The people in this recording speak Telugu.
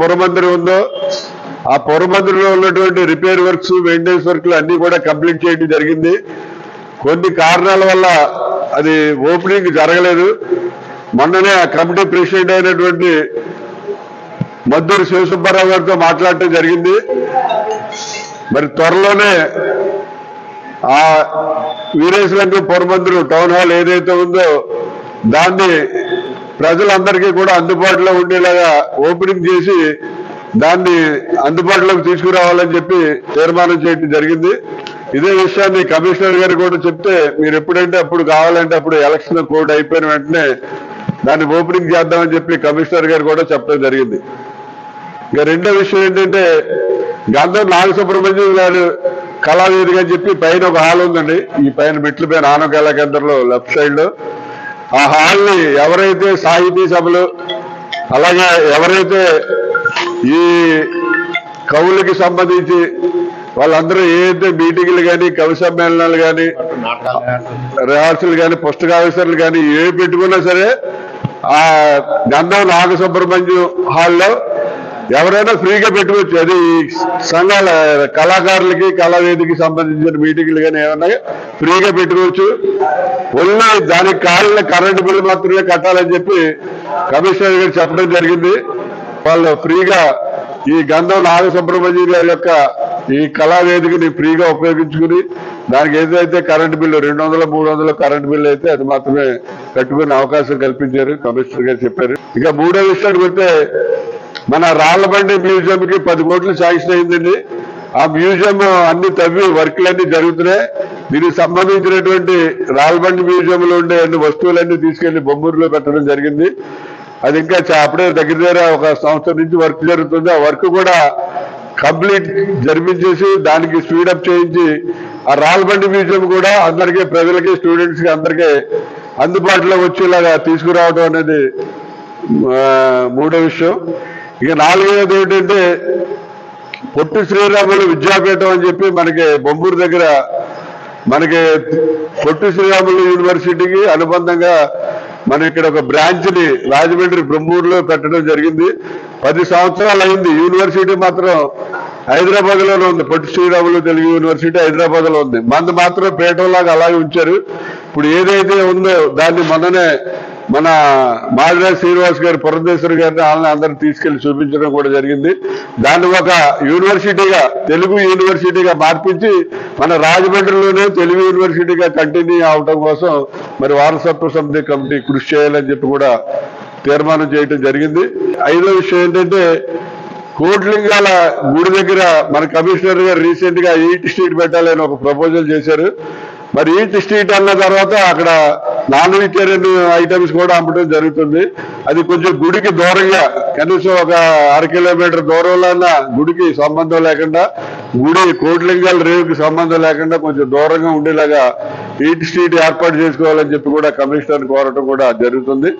పురమందిరం ఉందో ఆ పురమందిరంలో ఉన్నటువంటి రిపేర్ వర్క్స్ మెయింటెనెన్స్ వర్క్లు అన్ని కూడా కంప్లీట్ చేయడం జరిగింది. కొన్ని కారణాల వల్ల అది ఓపెనింగ్ జరగలేదు. మొన్ననే ఆ కమిటీ ప్రెసిడెంట్ అయినటువంటి మద్దూరు శివసుబ్బారావు గారితో మాట్లాడటం జరిగింది. మరి త్వరలోనే ఆ వీరేశలంక పురమందిరం టౌన్ హాల్ ఏదైతే ఉందో దాన్ని ప్రజలందరికీ కూడా అందుబాటులో ఉండేలాగా ఓపెనింగ్ చేసి దాన్ని అందుబాటులోకి తీసుకురావాలని చెప్పి తీర్మానం చేయడం జరిగింది. ఇదే విషయాన్ని కమిషనర్ గారు కూడా చెప్తే మీరు ఎప్పుడంటే అప్పుడు కావాలంటే అప్పుడు ఎలక్షన్ కోడ్ అయిపోయిన వెంటనే దాన్ని ఓపెనింగ్ చేద్దామని చెప్పి కమిషనర్ గారు కూడా చెప్పడం జరిగింది. ఇక రెండో విషయం ఏంటంటే గంధం నాగసుబ్రహ్మణ్యం గారు కళావేదిక అని చెప్పి పైన ఒక హాల్ ఉందండి. ఈ పైన మెట్ల పైన ఆనవ కేంద్రంలో లెఫ్ట్ సైడ్లో ఆ హాల్ని ఎవరైతే సాహితీ సభలు అలాగే ఎవరైతే ఈ కవులకి సంబంధించి వాళ్ళందరూ ఏదైతే మీటింగ్లు కానీ కవి సమ్మేళనాలు కానీ రిహార్సల్ కానీ పుస్తకావిసర్లు కానీ ఏ పెట్టుకున్నా సరే ఆ గంధం నాగసుబ్రహ్మణ్యం హాల్లో ఎవరైనా ఫ్రీగా పెట్టుకోవచ్చు. అది సంఘాల కళాకారులకి కళావేదికి సంబంధించిన మీటింగ్లు కానీ ఏమన్నా ఫ్రీగా పెట్టుకోవచ్చు. ఉన్న దానికి కాలిన కరెంటు బిల్లు మాత్రమే కట్టాలని చెప్పి కమిషనర్ గారు చెప్పడం జరిగింది. వాళ్ళు ఫ్రీగా ఈ గంధం నాగ సుబ్రహ్మణ్యం గారి యొక్క ఈ కళావేదికని ఫ్రీగా ఉపయోగించుకుని దానికి ఏదైతే కరెంట్ బిల్లు రెండు వందల మూడు వందల కరెంట్ బిల్లు అయితే అది మాత్రమే కట్టుకునే అవకాశం కల్పించారు కమిషనర్ గారు చెప్పారు. ఇక మూడో విషయానికి వెళ్తే మన రాళ్ళబండి మ్యూజియం కి పది కోట్లు శాంక్షన్ అయిందండి. ఆ మ్యూజియం అన్ని తవ్వి వర్క్లన్నీ జరుగుతున్నాయి. దీనికి సంబంధించినటువంటి రాళ్ళబండి మ్యూజియం లో ఉండే అన్ని వస్తువులన్నీ తీసుకెళ్ళి బొమ్మూరులో పెట్టడం జరిగింది. అది ఇంకా చా- అప్పుడే దగ్గర దగ్గర ఒక సంవత్సరం నుంచి వర్క్ జరుగుతుంది. ఆ వర్క్ కూడా కంప్లీట్ జరిపించేసి దానికి స్పీడప్ చేయించి ఆ రాల్బండి మ్యూజియం కూడా అందరికీ ప్రజలకి స్టూడెంట్స్కి అందరికీ అందుబాటులో వచ్చేలాగా తీసుకురావడం అనేది మూడో విషయం. ఇక నాలుగవది ఏంటంటే పొట్టి శ్రీరాములు విద్యాపీఠం అని చెప్పి మనకి బొంబూరు దగ్గర మనకి పొట్టి శ్రీరాములు యూనివర్సిటీకి అనుబంధంగా మన ఇక్కడ ఒక బ్రాంచ్ని రాజమండ్రి బ్రహ్మూరులో పెట్టడం జరిగింది. పది సంవత్సరాలు అయింది. యూనివర్సిటీ మాత్రం హైదరాబాద్లోనే ఉంది. పొట్టి శ్రీరాములు తెలుగు యూనివర్సిటీ హైదరాబాద్లో ఉంది. మంది మాత్రం పేటలాగా అలాగే ఉంచారు. ఇప్పుడు ఏదైతే ఉందో దాన్ని మొన్ననే మన మాదిరా శ్రీనివాస్ గారు పురంధేశ్వరి గారిని వాళ్ళని అందరిని తీసుకెళ్ళి చూపించడం కూడా జరిగింది. దాన్ని ఒక యూనివర్సిటీగా తెలుగు యూనివర్సిటీగా మార్పించి మన రాజమండ్రిలోనే తెలుగు యూనివర్సిటీగా కంటిన్యూ అవడం కోసం మరి వారసత్వ సమితి కమిటీ కృషి చేయాలని చెప్పి కూడా తీర్మానం చేయడం జరిగింది. ఐదో విషయం ఏంటంటే కోట్లింగాల గుడి దగ్గర మన కమిషనర్ గారు రీసెంట్గా ఈట్ స్ట్రీట్ పెట్టాలని ఒక ప్రపోజల్ చేశారు. మరి ఈట్ స్ట్రీట్ అన్న తర్వాత అక్కడ నాన్ వెజిటేరియన్ ఐటమ్స్ కూడా అమ్మటం జరుగుతుంది. అది కొంచెం గుడికి దూరంగా కనీసం ఒక అర కిలోమీటర్ దూరంలో గుడికి సంబంధం లేకుండా గుడి కోట్లింగాల రేవుకి సంబంధం లేకుండా కొంచెం దూరంగా ఉండేలాగా ఈట్ స్ట్రీట్ ఏర్పాటు చేసుకోవాలని చెప్పి కూడా కమిషనర్ కోరటం కూడా జరుగుతుంది.